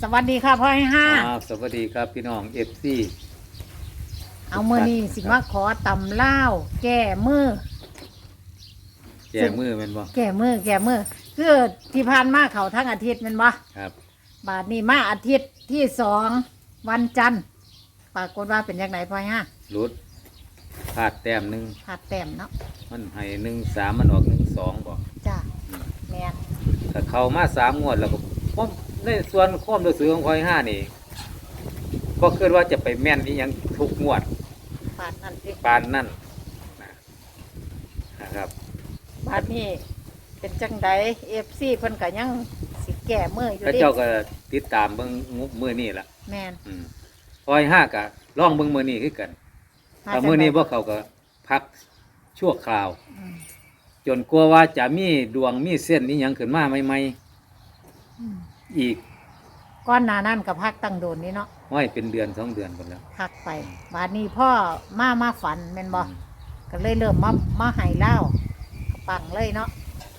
สวัสดีค่ะพ่อให้ห้าอ่าสวัสดีครับพี่น้องเอฟซีเอามือนี้สิมาขอตำเล่าวแก้มือ แจกมือแมันบ่แก้มือแก้มือคือที่ผ่านมาเขาทั้งอาทิตย์แมันบ่ครับบาทนี้มาอาทิตย์ที่สองวันจันทร์ปรากฏว่าเป็นยังไงพ่อให้ห้ารุดพลาดแต้มหนึ่งขาดแต้มเนาะมันให้หนึ่งสามมันออกหนึ่งสองบ่จ้าแม่นถ้าเข้ามาสามงวดแล้วก็ผม ในส่วนความรู้สึกของคอยห้านี่ก็คิดว่าจะไปแม่นนี่ยังทุกงวดบาทนั่นสิปานนั่นนะนะครับบาทนี้เป็นจังไดเอฟซีเพิ่นก็ยังสิแก้มืออยู่พระดิเจ้าก็ติดตามเบิ่งงุมือนี่ละแม่นอืมคอยห้าก็ล่องเบิ่งมือนี่คือกันหาแต่จังมือนี้ใดพวกเขาก็พักชั่วคราว อืมจนกลัวว่าจะมีดวงมีเส้นนี้ยังขึ้นมาใหม่อืมๆ อีกก้อนหนานั่นกับพักตั้งโดนนี่เนาะห้อยเป็นเดือนสองเดือนหมดแล้วพักไปบาดนี้พ่อมามาฝันแม่นบ่ก็เลยเริ่มมามาใหายเล่าวปังเลยเนาะ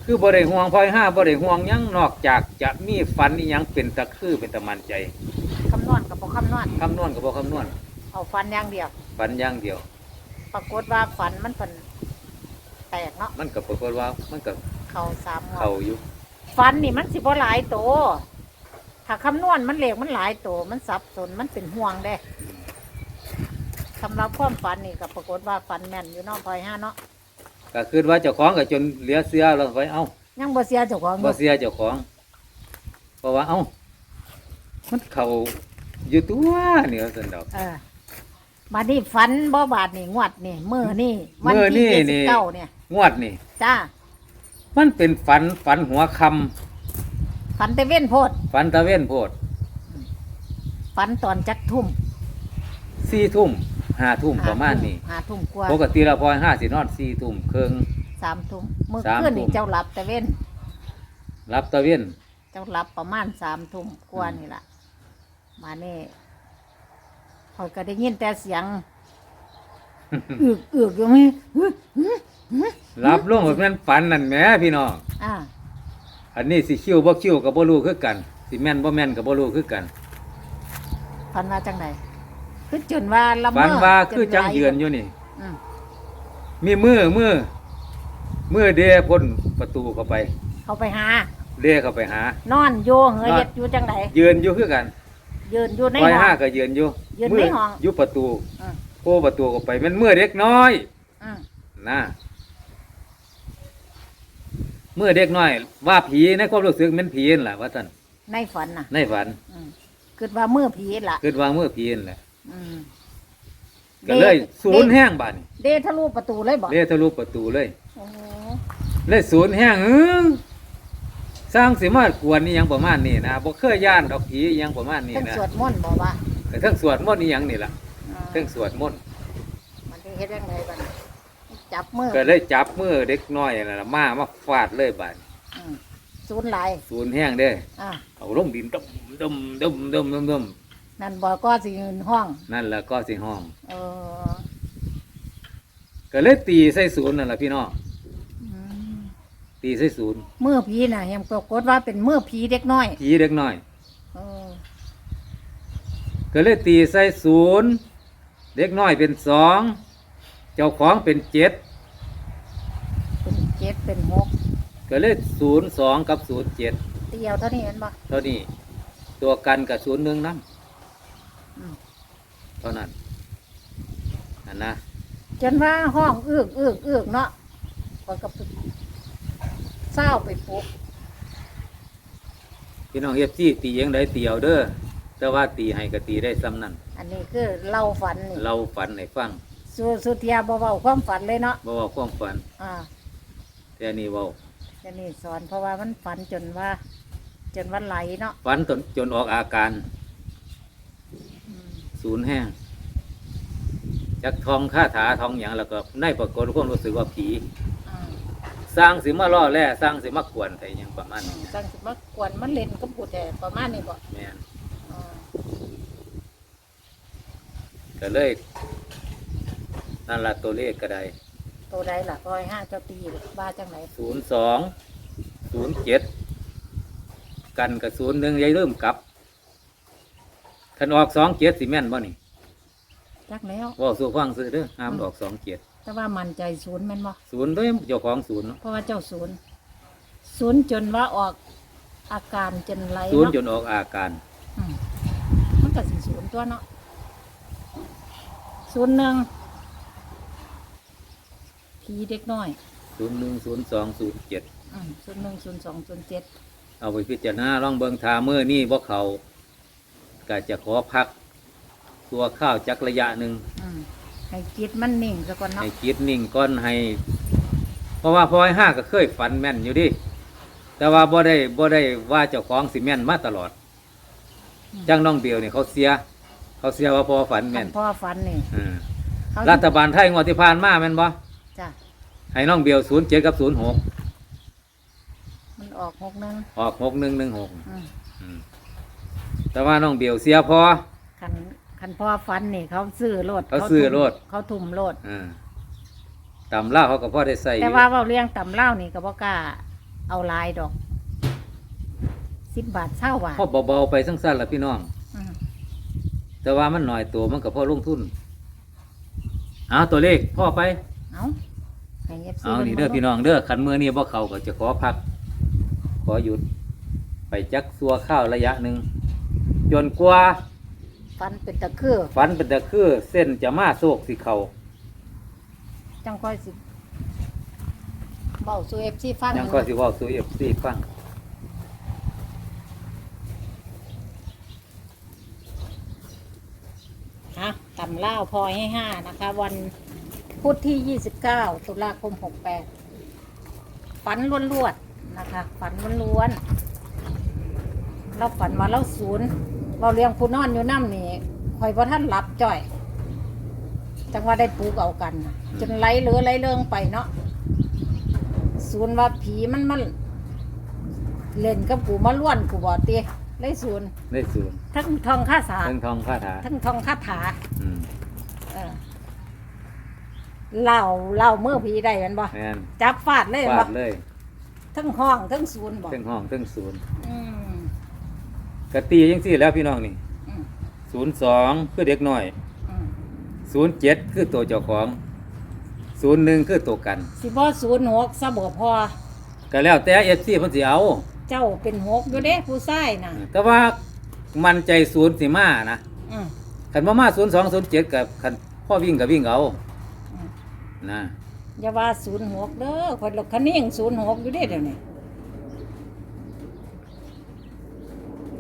คือบ่ได้ห่วงพลอยห้าบ่ได้ห่วงหยังนอกจากจะมีฝันอีหยังเป็นตะคือเป็นตะมันใจคำนวณกับบ่คำนวณคำนวณก็บ่คำนวณเอาฝันอย่างเดียว ฝันอย่างเดียว ปรากฏว่าฝันมันเป็นแตกเนาะมันก็ปรากฏว่ามันก็เข้าสามงวเข้าดอยู่ฝันนี่มันสิบ่หลายโต ถ้าคำนวณมันเลขมันหลายโตมันสับสนมันเป็นห่วงเด้สำหรับความฝันนี่ก็ปรากฏว่าฝันแม่นอยู่เนาะพลอยห้าเนาะก็คือว่าเจ้าของก็จนเหลือเสื้อแล้วไปเอ้ายังบ่เสียเจ้าของอบ่ยู่เสียเจ้าของ เพราะว่าเอ้า มันเข้าอยู่ตัวนี่ว่าซั่นดอก เออบาดนี้ฝันบ่บาดนี่งวดนี่มือนี่วันมื้อนี่ที่นี่ เก้าเนี่ย งวดนี่ จ้า มันเป็นฝันฝันหัวคำ ฝันแต่เว้นโพดฝันตะเว้นโพดฝันตอนจักทุ่มสี่ทุ่มห้าทุ่มประมาณนี้หาทุ่มกว่าปกติเราพอยห้าสินอนสี่ทุ่มครึ่ง สามทุ่มเมื่อสามคืนนี่ทุ่ม เจ้าหลับแต่เว้นรับตะเว้นเจ้าหลับประมาณสามทุ่มกว่านี่ล่ะมาเนี่คอยก็ได้ยินแต่เสียงอึกอึกอยู่ไหมรับลงแบบนั้นฝันนั่นแหมพี่น้อง อ่า อันนี้สิคิวบ่คิวกับบ่รู้คือกันสิแม่นบ่แม่นกับบ่รู้คือกันฝันว่าจังไหนคือจนว่าละเมฝันอว่าคือจังไหลยืนอยู่นี่อืมมีมือมือมือเดพ้นประตูเข้าไป เขาไปหา เดเข้าไปหา นอนโยเหงยนอนเฮ็ดอยู่จังไหนยืนอยู่คือกัน ยืนอยู่ในปอยห้อห้างก็ยืนอยู่ยืนมืในห้องอยู่ประตูอืมโผประตูเข้าไปมันมือเด็กน้อย อืมนะ มือเด็กน้อย ว่าผีในความรู้สึกมันผีนั่นล่ะว่าซั่นในฝันน่ะในฝันอืมคือว่ามือผีล่ะ คิดว่ามือผีนั่นแหละอืมก็เลยศูนย์แห้งบาดนี้เดทะลุประตูเลยบอกเลทะลุประตูเลย โอ้โหเลยศูนย์แห้งเออสร้างสิมากวนนี่ยังประมาณนี้นะบ่เคยย่านดอกผีอิหยังประมาณนี้ทั้งนะสวดมนต์บอกว่าแต่ทั้งสวดมนต์นี่ยังนี่ล่ะอ่าทั้งสวดมนต์ มันจะเฮ็ดยังไงบ้าง จับมือก็เลยจับมือเด็กน้อยนั่นล่ะมามาฟาดเลยบาดอืมศูนย์หลายศูนย์แห้งเด้ อ่าเอาลงดินดมดมดมดมดมดมนั่นบอกก็สิยืนห้อง นั่นแหละก็สิห้อง เออก็เลยตีใส่ศูนย์นั่นล่ะพี่น้องอืมตีใส่ศูนย์มือผีน่ะยังปรากฏว่าเป็นมือผีเด็กน้อยผีเด็กน้อย เออก็เลยตีใส่ศูนย์เด็กน้อยเป็นสอง เจ้าของเป็นเจ็ดเป็นเจ็ดเป็นหกก็เลยศูนย์สองกับศูนย์เจ็ดเตียวเท่านี้เห็นปะเท่านี้ ตัวกันกับศูนย์หนึ่งน้อืมำเท่านั้นอันนะจนว่าห้องเอื้อกเอื้อกเอื้อกเนาะก็กับเศร้าไปปลุกพี่น้องเอฟซีตียังได้ตีเอาเด้อแต่ว่าตีให้ก็ตีได้ซ้ำนั่นอันนี้คือเล่าฝันนี่เราฝันให้ฟัง สุสุเทียบเบาๆความฝันเลยเนาะบ่ว่าความฝัน อ่าแต่อันนี่เว้าจะนี่สอนเพราะว่ามันฝันจนว่า จนว่าไหลเนาะฝันจนจนออกอาการอืมศูนย์แห้งจากทองคาถาทองอย่างแล้วก็ในปรากฏความรู้สึกว่าผี อ่าสร้างสิมาล่อแร่สร้างสิมากวนแต่อยังประมาณนี้จังสิมากวนมันเล่นกับกูแต่ประมาณนี้บ่แม่นอ่าก็เลย นั่นละตัวเลขก็ได้ตัวใดล่ะร้อยห้าเจ้าตีบ้าจังไหนศูนย์สองศูนย์เจ็ดกันกับศูนย์หนึ่งยายเริ่มกลับคันออกสองเกียรสิแม่นบ่นี่จักแล้วเว่าสู่ฟังซื้อเด้อห้ามออกสองเกียรแต่ว่ามันใจศูนย์แม่นบ่ศูนย์ด้วยเจ้าของศูนย์เนาะเพราะว่าเจ้าศูนย์ศูนย์จนว่าออกอาการจนไหลศูนย์เนาะจนออกอาการอืมมันก็สิศูนย์ตัวเนาะศูนย์หนึ่ง ผีเด็กน้อยศูนย์หนึ่งศูนย์สองศูนย์เจ็ดอืมศูนย์หนึ่งศูนย์สองศูนย์เจ็ดเอาไปพิจารณาลองเบิงทามือนี่บ่เขาก็จะขอพัก ตัวข้าวจักระยะหนึ่งอืมให้จิตมันนิ่งซะก่อนเนาะให้คิดนิ่งก้อนให้ เพราะว่าพลอยห้าก็เคยฝันแม่นอยู่ดิแต่ว่าบ่ได้บ่ได้ว่าเจ้าของสิแม่นมาตลอดจังน้องเดียวนี่เขาเสีย เขาเสียว่าพอฝันแม่นพ่อฝันนี่อืมเขารัฐบาลไทยงวดที่ผ่านมาแม่นบ่ จ้ะให้น้องเบียวศูนย์เจ็ดกับศูนย์หกมันออกหกหนึงออกหกหนึ่งหนึ่งหกอืมแต่ว่าน้องเบียวเสียพอ คันคันพ่อฝันนี่เขาซื้อโลดเขาซื้อทุ่มโลดเขาทุ่มโลดอ่าตำล่าวเขาก็พอได้ใส่อแต่ยู่ว่าเว่าเลี้ยงต่ำเล่านี่ก็บ่กล้าเอาหลายดอกสิบบาทเช่าบาทพอเบาๆไปสั้นๆละพี่น้อง อืมแต่ว่ามันหน่อยตัวมันก็พอลงทุนเอาตัวเลขพ่อไป เอา ให้ FC เอานี่เด้อพี่น้องเด้อขันมือนี่บ่เขาก็จะขอพัก ขอหยุด ไปจักซัวข้าวระยะหนึ่งจนกว่าฟันเป็นตะคือฝันเป็นตะคือเส้นจะมาโศกสิเขาจังค่อยสิเบาสู่ FC ฟังยังก็สิเว่าสู่เอฟซีฟังฮะต่ำเล่าพอให้ห้านะคะ วัน พุธที่ 29 ตุลาคม 68 ฝันล้วนๆนะคะ ฝันล้วนๆเราฝันมาแล้วศูนย์เราเลี้ยงผู้นอนอยู่น้ำนี่คอยพอท่านหลับจ่อย จังว่าได้ปลูกเอากันน่ะจนไหลเหลือไหลเลิงไปเนาะศูนย์ว่าผีมันมันเล่นกับกูมาล้วนกูบอกตีเลยศูนย์ได้ศูนย์ทั้งทองค่าสาเรื่องทองคาถาทั้งทองคาถาอืมเออ เล่าเล่าเมื่อผีได้แมันบ่แม่นจับฟาดเลยฟาบ่ดเลยทั้งห้องทั้งศูนย์บ่เทั้งห้องเทั้งศูนย์อืม กะตียังสี่แล้วพี่น้องนี่อืม ศูนย์สองคือเด็กน้อยอืมศูนย์เจ็ดคือตัวเจ้าของศูนย์หนึ่งคือตัวกัน สิบ่ศูนย์หกซะบ่พอ ก็แล้วแต่เอฟซีเพิ่นสิเอา เจ้าเป็นหกอยู่เด้ผู้ชายน่ะแต่ว่ามันใจศูนย์สิมานะอืมคันบ่มาศูนย์สองศูนย์เจ็ดกับคันพ่อวิ่งกับวิ่งเอาอืม นะอย่าว่าศูนย์หกเด้อคนละคันนิ่งศูนย์หกอยู่เด้เดี๋ยวนี้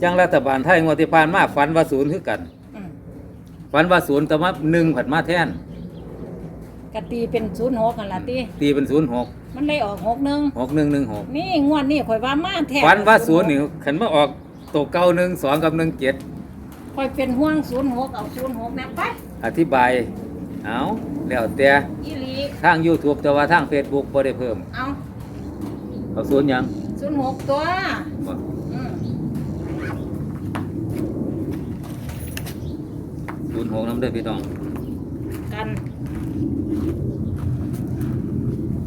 จังรัฐบาลไทยงวดที่ผ่านมาฝันว่าศูนย์คือกันอืมฝันว่าศูนย์แต่ว่าหนึ่งผัดมาแทน กะตีเป็นศูนย์หกกันละตีตีเป็นศูนย์หกมันเลยออกหกหนึ่งหกหนึ่งหนึ่งหกนี่งวดนี่ข่อยว่ามาแท้ฝันว่าศูนย์นี่ขันมาออกตัวเก้าหนึ่งสองกับหนึ่งเจ็ดข่อยเป็นห่วงศูนย์หกเอาศูนย์หกนะไปอธิบาย เอาแล้วแต่อีหลีทาง YouTube แต่ว่าทาง Facebook บ่ได้เพิ่ม เอาเอาศูนย์หยังศูนย์หกตัวบ่อืมศูนย์หกน้ำเด้อพี่น้องกัน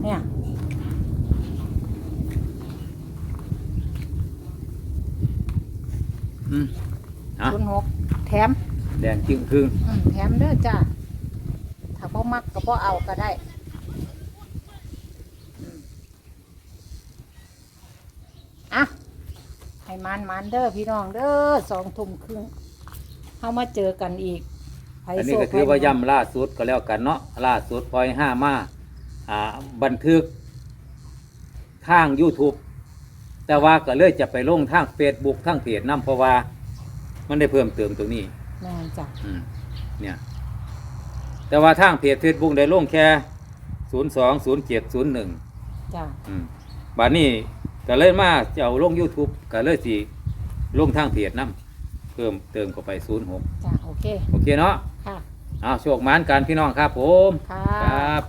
เนี่ยอืมเอาศูนย์หกแถมแดงจึงครึ่งอืมแถมเด้อจ้า ถ้าพ่มักก็พ่เอาก็ได้อืมอะให้มันมันเด้อพี่น้องเด้อสองทุ่มครึ่งเข้ามาเจอกันอีกไผอันนี้โศก็ถือว่าไผย่ำล่าสุดก็แล้วกันเนาะล่าสุดพลอยห้ามาอ่าบันทึกทาง YouTube แต่ว่าก็เลยจะไปลงทาง Facebook ทางเพจนํเพราะว่า มันได้เพิ่มเติมตรงนี้ แม่นจ้ะ อืมเนี่ย แต่ว่าทางเพจ Facebook ได้ลงแค่ศูนย์สองศูนย์เจ็ดศูนย์หนึ่งจ้ะบัดนี้ก็เลยมาจะเอาลง YouTube ก็เลยสิลงทางเพจนํเพิ่มเติมเข้าไปศูนย์หกจ้ะโอเค โอเคเนาะค่ะ เอาโชคหมานกันพี่น้องครับผม ค่ะ ครับ